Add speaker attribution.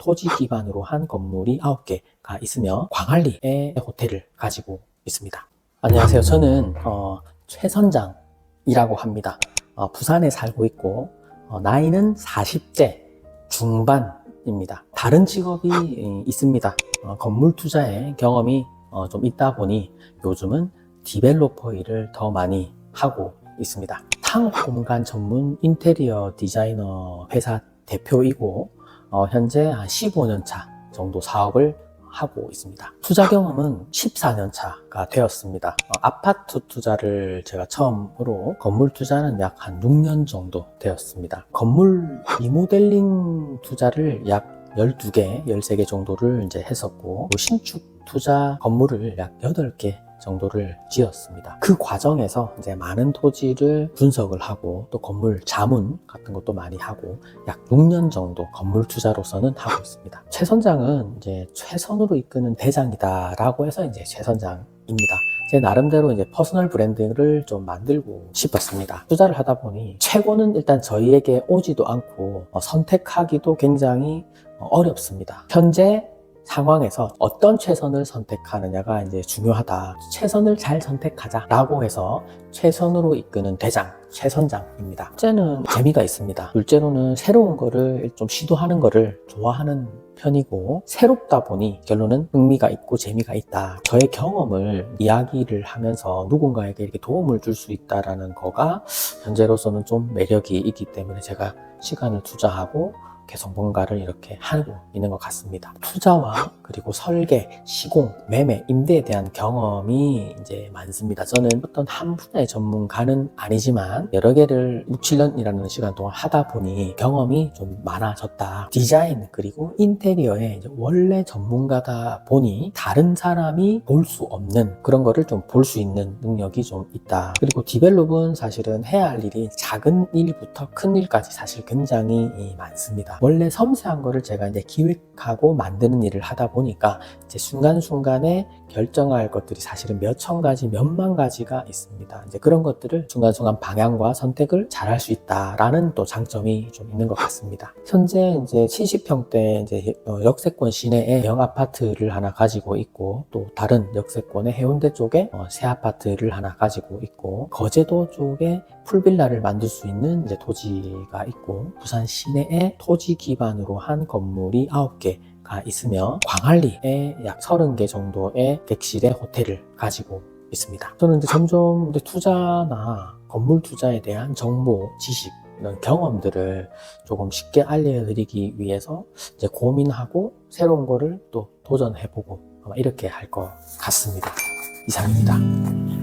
Speaker 1: 토지 기반으로 한 건물이 9개가 있으며 광안리에 호텔을 가지고 있습니다. 안녕하세요. 저는 어, 최선장이라고 합니다. 어, 부산에 살고 있고 어, 나이는 40대 중반입니다. 다른 직업이 예, 있습니다. 어, 건물 투자에 경험이 어, 좀 있다 보니 요즘은 디벨로퍼 일을 더 많이 하고 있습니다. 창업 공간 전문 인테리어 디자이너 회사 대표이고 어, 현재 한 15년 차 정도 사업을 하고 있습니다. 투자 경험은 14년 차가 되었습니다. 어, 아파트 투자를 제가 처음으로 건물 투자는 약 한 6년 정도 되었습니다. 건물 리모델링 투자를 약 12개, 13개 정도를 이제 했었고, 신축 투자 건물을 약 8개 정도를 지었습니다. 그 과정에서 이제 많은 토지를 분석을 하고 또 건물 자문 같은 것도 많이 하고 약 6년 정도 건물 투자로서는 하고 있습니다. 최 선장은 이제 최선으로 이끄는 대장이다라고 해서 이제 최 선장입니다. 제 나름대로 이제 퍼스널 브랜딩을 좀 만들고 싶었습니다. 투자를 하다 보니 최고는 일단 저희에게 오지도 않고 어, 선택하기도 굉장히 어, 어렵습니다. 현재 상황에서 어떤 최선을 선택하느냐가 이제 중요하다. 최선을 잘 선택하자라고 해서 최선으로 이끄는 대장, 최선장입니다. 첫째는 재미가 있습니다. 둘째로는 새로운 거를 좀 시도하는 거를 좋아하는 편이고 새롭다 보니 결론은 흥미가 있고 재미가 있다. 저의 경험을 이야기를 하면서 누군가에게 이렇게 도움을 줄 수 있다라는 거가 현재로서는 좀 매력이 있기 때문에 제가 시간을 투자하고 계속 뭔가를 이렇게 하고 있는 것 같습니다. 투자와 그리고 설계, 시공, 매매, 임대에 대한 경험이 이제 많습니다. 저는 어떤 한 분야의 전문가는 아니지만 여러 개를 6, 7년이라는 시간 동안 하다 보니 경험이 좀 많아졌다. 디자인 그리고 인테리어에 원래 전문가다 보니 다른 사람이 볼 수 없는 그런 거를 좀 볼 수 있는 능력이 좀 있다. 그리고 디벨롭은 사실은 해야 할 일이 작은 일부터 큰 일까지 사실 굉장히 많습니다. 원래 섬세한 거를 제가 이제 기획하고 만드는 일을 하다 보니까 이제 순간순간에 결정할 것들이 사실은 몇천 가지, 몇만 가지가 있습니다. 이제 그런 것들을 순간순간 방향과 선택을 잘 할 수 있다라는 또 장점이 좀 있는 것 같습니다. 현재 이제 70평대 이제 어, 역세권 시내에 영 아파트를 하나 가지고 있고 또 다른 역세권의 해운대 쪽에 어, 새 아파트를 하나 가지고 있고 거제도 쪽에 풀빌라를 만들 수 있는 이제 토지가 있고 부산 시내에 토지 기반으로 한 건물이 9개 가 있으며 광안리에 약 30개 정도의 객실의 호텔을 가지고 있습니다. 저는 이제 점점 투자나 건물 투자에 대한 정보, 지식, 이런 경험들을 조금 쉽게 알려드리기 위해서 이제 고민하고 새로운 거를 또 도전해보고 아마 이렇게 할 것 같습니다. 이상입니다.